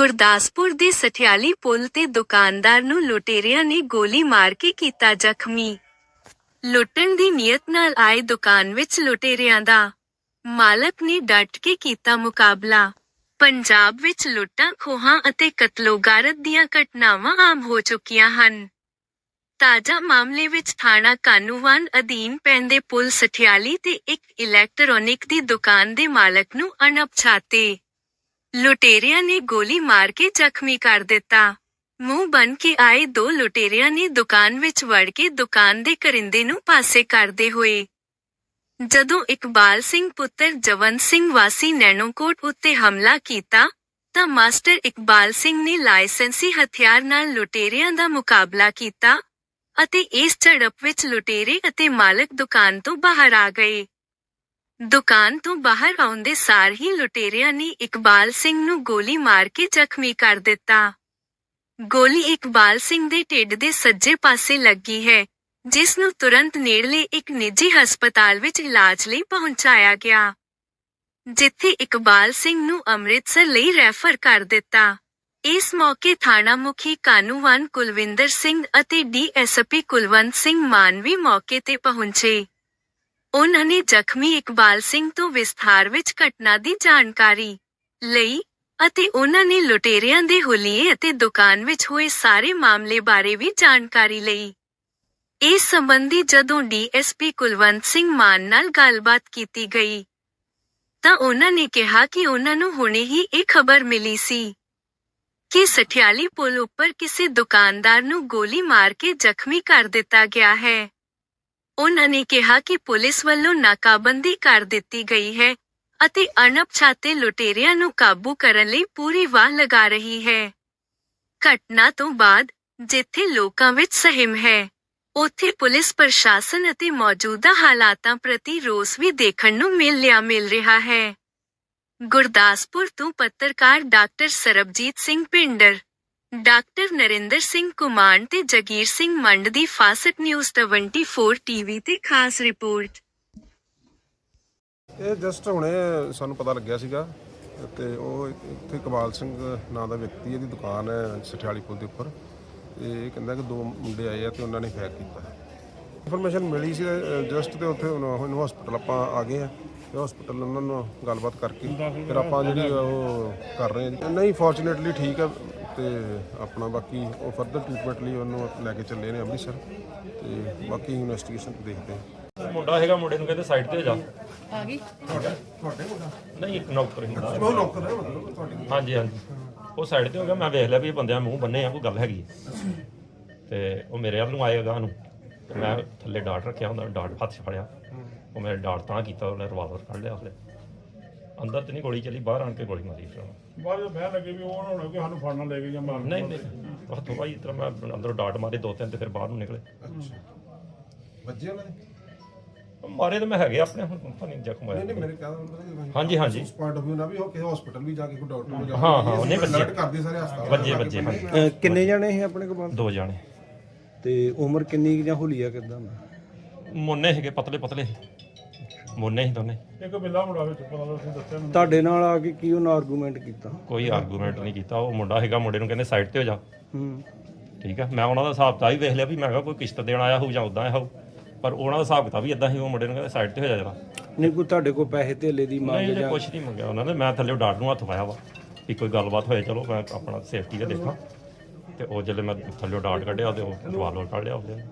ਗੁਰਦਾਸਪੁਰ ਦੇ ਸਠਿਆਲੀ ਪੁਲ ਤੇ ਦੁਕਾਨਦਾਰ ਨੂੰ ਲੁਟੇਰਿਆਂ ਨੇ ਗੋਲੀ ਮਾਰ ਕੇ ਕੀਤਾ ਜ਼ਖਮੀ। ਲੁੱਟਣ ਦੀ ਨੀਅਤ ਨਾਲ ਆਏ ਦੁਕਾਨ ਵਿੱਚ ਲੁਟੇਰਿਆਂ ਦਾ ਮਾਲਕ ਨੇ ਡਟ ਕੇ ਕੀਤਾ ਮੁਕਾਬਲਾ। ਪੰਜਾਬ ਵਿੱਚ ਲੁੱਟਾਂ, ਖੋਹਾਂ ਅਤੇ ਕਤਲੋਗਾਰਤ ਦੀਆਂ ਘਟਨਾਵਾਂ ਆਮ ਹੋ ਚੁੱਕੀਆਂ ਹਨ। ਤਾਜ਼ਾ ਮਾਮਲੇ ਵਿੱਚ ਥਾਣਾ ਕਾਨੂੰਵਾਨ ਅਧੀਨ ਪੈਂਦੇ ਪੁਲ ਸਠਿਆਲੀ ਤੇ ਇੱਕ ਇਲੈਕਟ੍ਰੋਨਿਕ ਦੀ ਦੁਕਾਨ ਦੇ ਮਾਲਕ ਨੂੰ ਅਣਪਛਾਤੇ। ਲੁਟੇਰਿਆਂ ਨੇ ਗੋਲੀ ਮਾਰ ਕੇ ਜ਼ਖਮੀ ਕਰ ਦਿੱਤਾ। ਮੂੰਹ ਬਨ ਕੇ ਆਏ ਦੋ ਲੁਟੇਰਿਆਂ ਨੇ ਦੁਕਾਨ ਵਿੱਚ ਵੜ ਕੇ ਦੁਕਾਨ ਦੇ ਕਰਿੰਦੇ ਨੂੰ ਪਾਸੇ ਕਰਦੇ ਹੋਏ। ਜਦੋਂ ਇਕਬਾਲ ਸਿੰਘ ਪੁੱਤਰ ਜਵੰਤ ਸਿੰਘ ਵਾਸੀ ਨੈਣੋਕੋਟ ਉੱਤੇ ਹਮਲਾ ਕੀਤਾ, ਤਾਂ ਮਾਸਟਰ ਇਕਬਾਲ ਸਿੰਘ ਨੇ ਲਾਇਸੈਂਸੀ ਹਥਿਆਰ ਨਾਲ ਲੁਟੇਰਿਆਂ ਦਾ ਮੁਕਾਬਲਾ ਕੀਤਾ ਅਤੇ ਇਸ ਝੜਪ ਵਿੱਚ ਲੁਟੇਰੇ ਅਤੇ ਮਾਲਕ ਦੁਕਾਨ ਤੋਂ ਬਾਹਰ ਆ ਗਏ। ਦੁਕਾਨ ਤੋਂ ਬਾਹਰ ਆਉਂਦੇ ਸਾਰ ਹੀ ਲੁਟੇਰਿਆਂ ਨੇ ਇਕਬਾਲ ਸਿੰਘ ਨੂੰ ਗੋਲੀ ਮਾਰ ਕੇ ਜ਼ਖਮੀ ਕਰ ਦਿੱਤਾ। ਗੋਲੀ ਇਕਬਾਲ ਸਿੰਘ ਦੇ ਢਿੱਡ ਦੇ ਸੱਜੇ ਪਾਸੇ ਲੱਗੀ ਹੈ, ਜਿਸ ਨੂੰ ਤੁਰੰਤ ਨੇੜਲੇ ਇੱਕ ਨਿੱਜੀ ਹਸਪਤਾਲ ਵਿੱਚ ਇਲਾਜ ਲਈ ਪਹੁੰਚਾਇਆ ਗਿਆ। ਜਿੱਥੇ ਇਕਬਾਲ ਸਿੰਘ ਨੂੰ ਅੰਮ੍ਰਿਤਸਰ ਲਈ ਰੈਫਰ ਕਰ ਦਿੱਤਾ। ਇਸ ਮੌਕੇ ਥਾਣਾ ਮੁਖੀ ਕਾਨੂੰਵਾਨ ਕੁਲਵਿੰਦਰ ਸਿੰਘ ਅਤੇ ਡੀਐਸਪੀ ਕੁਲਵੰਤ ਸਿੰਘ ਮਾਨ ਵੀ ਮੌਕੇ ਤੇ ਪਹੁੰਚੇ। ਉਹਨਾਂ ਨੇ ਜ਼ਖਮੀ ਇਕਬਾਲ ਸਿੰਘ ਤੋਂ ਵਿਸਥਾਰ ਵਿੱਚ ਘਟਨਾ ਦੀ ਜਾਣਕਾਰੀ ਲਈ ਅਤੇ ਉਹਨਾਂ ਨੇ ਲੁਟੇਰਿਆਂ ਦੇ ਹੁਲੀਏ ਅਤੇ ਦੁਕਾਨ ਵਿੱਚ ਹੋਏ ਸਾਰੇ ਮਾਮਲੇ ਬਾਰੇ ਵੀ ਜਾਣਕਾਰੀ ਲਈ। ਇਸ ਸੰਬੰਧੀ ਜਦੋਂ ਡੀਐਸਪੀ ਕੁਲਵੰਤ ਸਿੰਘ ਮਾਨ ਨਾਲ ਗੱਲਬਾਤ ਕੀਤੀ ਗਈ, ਤਾਂ ਉਹਨਾਂ ਨੇ ਕਿਹਾ ਕਿ ਉਹਨਾਂ ਨੂੰ ਹੁਣੇ ਹੀ ਇਹ ਖਬਰ ਮਿਲੀ ਸੀ ਕਿ ਸਠਿਆਲੀ ਪੁਲ ਉੱਪਰ ਕਿਸੇ ਦੁਕਾਨਦਾਰ ਨੂੰ ਗੋਲੀ ਮਾਰ ਕੇ ਜ਼ਖਮੀ ਕਰ ਦਿੱਤਾ ਗਿਆ ਹੈ। ਉਹਨਾਂ ਨੇ ਕਿਹਾ ਕਿ ਪੁਲਿਸ ਵੱਲੋਂ ਨਾਕਾਬੰਦੀ ਕਰ ਦਿੱਤੀ ਗਈ ਹੈ ਅਤੇ ਅਣਪਛਾਤੇ ਲੁਟੇਰਿਆਂ ਨੂੰ ਕਾਬੂ ਕਰਨ ਲਈ ਪੂਰੀ ਵਾਹ ਲਗਾ ਰਹੀ ਹੈ। ਘਟਨਾ ਤੋਂ ਬਾਅਦ, ਜਿੱਥੇ ਲੋਕਾਂ ਵਿੱਚ ਸਹਿਮ ਹੈ, ਉੱਥੇ ਪੁਲਿਸ ਪ੍ਰਸ਼ਾਸਨ ਅਤੇ ਮੌਜੂਦਾ ਹਾਲਾਤਾਂ ਪ੍ਰਤੀ ਰੋਸ ਵੀ ਦੇਖਣ ਨੂੰ ਮਿਲ ਲਿਆ ਮਿਲ ਰਿਹਾ ਹੈ। ਗੁਰਦਾਸਪੁਰ ਤੋਂ ਪੱਤਰਕਾਰ ਡਾਕਟਰ ਸਰਬਜੀਤ ਸਿੰਘ ਪਿੰਡਰ ਡਾਕਟਰ ਨਰਿੰਦਰ ਸਿੰਘ ਕੁਮਾਨ ਤੇ ਜਗੀਰ ਸਿੰਘ ਮੰਡ ਦੀ ਫਾਸਟ ਨਿਊਜ਼ 24 ਟੀਵੀ ਤੇ ਖਾਸ ਰਿਪੋਰਟ। ਇਹ ਜਸਟ ਹੁਣੇ ਸਾਨੂੰ ਪਤਾ ਲੱਗਿਆ ਸੀਗਾ ਤੇ ਉਹ ਇੱਥੇ ਕਮਾਲ ਸਿੰਘ ਨਾਂ ਦਾ ਵਿਅਕਤੀ ਇਹਦੀ ਦੁਕਾਨ ਹੈ ਸਠਿਆਲੀ ਪੁਲ ਦੇ ਉੱਪਰ। ਤੇ ਇਹ ਕਹਿੰਦਾ ਕਿ ਦੋ ਮੁੰਡੇ ਆਏ ਆ ਤੇ ਉਹਨਾਂ ਨੇ ਫੈਰ ਕੀਤਾ। ਇਨਫੋਰਮੇਸ਼ਨ ਮਿਲੀ ਸੀ ਜਸਟ ਤੇ ਉੱਥੇ ਉਹਨੂੰ ਹਸਪੀਟਲ ਆਪਾਂ ਆ ਗਏ ਆ ਤੇ ਹਸਪੀਟਲ ਉਹਨਾਂ ਨੂੰ ਗੱਲਬਾਤ ਕਰਕੇ ਫਿਰ ਆਪਾਂ ਜਿਹੜੀ ਉਹ ਕਰ ਰਹੇ ਹਾਂ ਨਹੀਂ ਫੋਰਚੂਨੇਟਲੀ ਠੀਕ ਆ ਤੇ ਆਪਣਾ ਬਾਕੀ ਉਹ ਫਰਦਰ ਟ੍ਰੀਟਮੈਂਟ ਲਈ ਉਹਨੂੰ ਲੈ ਕੇ ਚੱਲੇ ਨੇ ਅੰਮ੍ਰਿਤਸਰ ਤੇ ਬਾਕੀ ਇਨਵੈਸਟੀਗੇਸ਼ਨ ਦੇਖਦੇ ਹਾਂ। ਮੁੰਡਾ ਹੈਗਾ ਮੁੰਡੇ ਨੂੰ ਕਹਿੰਦੇ ਸਾਈਡ ਤੇ ਹੋ ਜਾ। ਆ ਗਈ? ਤੁਹਾਡੇ ਮੁੰਡਾ? ਨਹੀਂ ਇੱਕ ਨੌਕਰ ਹੀ ਹੁੰਦਾ ਉਹ ਨੌਕਰ ਹੈ ਮਤਲਬ ਤੁਹਾਡੀ ਹਾਂਜੀ ਹਾਂਜੀ। ਉਹ ਸਾਈਡ ਤੇ ਹੋ ਗਿਆ ਮੈਂ ਵੇਖ ਲਿਆ ਵੀ ਇਹ ਬੰਦਿਆਂ ਮੂੰਹ ਬੰਨੇ ਆ ਕੋਈ ਗੱਲ ਹੈਗੀ ਹੈ। ਤੇ ਉਹ ਮੇਰੇ ਵੱਲ ਨੂੰ ਆਏਗਾ ਨੂੰ। ਤੇ ਮੈਂ ਥੱਲੇ ਡਾਟ ਰੱਖਿਆ ਹੁੰਦਾ ਡਾਟ ਹੱਥ 'ਚ ਫੜਿਆ। ਉਹ ਮੇਰੇ ਡਾਟ ਤਾਂ ਕੀਤਾ ਉਹਨੇ ਰਿਵਾਲਵਰ ਕੱਢ ਲਿਆ ਉਸਲੇ ਅੰਦਰ ਤੇ ਨਹੀਂ ਗੋਲੀ ਚੱਲੀ ਬਾਹਰ ਆਣ ਕੇ ਗੋਲੀ ਮਾਰੀ ਫਿਰ ਉਹਨੇ। ਬਾਅਦ ਵਿੱਚ ਬਹਿਣ ਲੱਗੇ ਵੀ ਉਹ ਨਾ ਹੋਣਾ ਕਿ ਸਾਨੂੰ ਫੜਨਾ ਲੈ ਕੇ ਜਾਂ ਮਾਰਨ ਨਹੀਂ ਨਹੀਂ। ਹੱਥੋਂ ਭਾਈ ਇਤਰਾ ਮੈਂ ਅੰਦਰੋਂ ਡਾਟ ਮਾਰੇ ਦੋ ਤਿੰਨ ਤੇ ਫਿਰ ਬਾਹਰ ਨੂੰ ਨਿਕਲੇ। ਵੱਜੇ ਉਹਨਾਂ ਨੇ ਮਾਰੇ ਤਾਂ ਮੈਂ ਹੈਗੇ ਆਪਣੇ ਹੁਣ ਪਤਾ ਨਹੀਂ ਜ਼ਖਮ ਨਹੀਂ ਨਹੀਂ ਹੋਇਆ ਮੇਰੇ ਕਹਿੰਦਾ ਹਾਂਜੀ ਹਾਂਜੀ। ਉਸ ਪੁਆਇੰਟ ਆਫ View ਨਾਲ ਵੀ ਉਹ ਕਿਸੇ ਹਸਪੀਟਲ ਵੀ ਜਾ ਕੇ ਕੋਈ ਡਾਕਟਰ ਨੂੰ ਜਾ ਕੇ ਹਾਂ, ਹਾਂ, ਉਹਨੇ ਵੱਜੇ। alert ਕਰਦੇ ਸਾਰੇ ਹਸਪਤਾਲ। ਵੱਜੇ ਵੱਜੇ ਹਾਂਜੀ। ਅਹ ਕਿੰਨੇ ਜਣੇ ਸੀ ਆਪਣੇ ਕੋਲ? ਦੋ ਜਾਣੇ। ਤੇ ਉਮਰ ਕਿੰਨੀ ਕੁ ਜਾਂ ਹੁਲੀਆ ਕਿਦਾਂ ਮੁੰਨੇ ਹੈਗੇ ਪਤਲੇ ਪਤਲੇ ਮੁੰਨੇ ਸੀ ਦੋਨੇ। ਇੱਕ ਬਿੱਲਾ ਮੁੰਡਾ ਵਿੱਚ ਪਤਾ ਤੁਸੀਂ ਦੱਸਿਆ ਮੈਨੂੰ। ਤੁਹਾਡੇ ਨਾਲ ਆ ਕੇ ਕੀ ਉਹਨਾਂ ਆਰਗੂਮੈਂਟ ਕੀਤਾ? ਕੋਈ ਆਰਗੂਮੈਂਟ ਨਹੀਂ ਕੀਤਾ ਉਹ ਮੁੰਡਾ ਹੈਗਾ ਮੁੰਡੇ ਨੂੰ ਕਹਿੰਦੇ ਸਾਈਡ ਤੇ ਹੋ ਜਾ। ਹੂੰ। ਠੀਕ ਆ ਮੈਂ ਉਹਨਾਂ ਦਾ ਹਿਸਾਬ ਤਾਂ ਹੀ ਵੇਖ ਲਿਆ ਵੀ ਮੈਂ ਕਿਹਾ ਕੋਈ ਕਿਸ਼ਤ ਦੇਣ ਆਇਆ ਹੋਊ ਜਾਂ ਉਦਾਂ ਆਇਆ ਹੋਊ ਪਰ ਉਹਨਾਂ ਦਾ ਹਿਸਾਬ ਕਿਤਾਬ ਵੀ ਇਦਾਂ ਹੀ ਉਹ ਮੁੰਡੇ ਨੂੰ ਕਹਿੰਦੇ ਸਾਈਡ ਤੇ ਹੋ ਜਾ ਜਰਾ। ਨਹੀਂ ਕੋਈ ਤੁਹਾਡੇ ਕੋਲ ਪੈਸੇ ਧੇਲੇ ਦੀ ਮੰਗ ਨਹੀਂ ਜਾਂ ਕੁਝ ਨਹੀਂ ਮੰਗਿਆ ਉਹਨਾਂ ਨੇ ਮੈਂ ਥੱਲੇ ਡਾਟ ਨੂੰ ਹੱਥ ਪਾਇਆ ਵਾ ਵੀ ਕੋਈ ਗੱਲਬਾਤ ਹੋਏ ਚਲੋ ਮੈਂ ਆਪਣਾ ਸੇਫਟੀ ਦਾ ਦੇਖਾਂ। ਤੇ ਉਹ ਜਦੋਂ ਮੈਂ ਥੱਲੇ ਡਾਟ ਕੱਢਿਆ ਤੇ ਉਹ ਰਿਵਾਲਵਰ ਕੱਢ ਲਿਆ ਉਹਦੇ।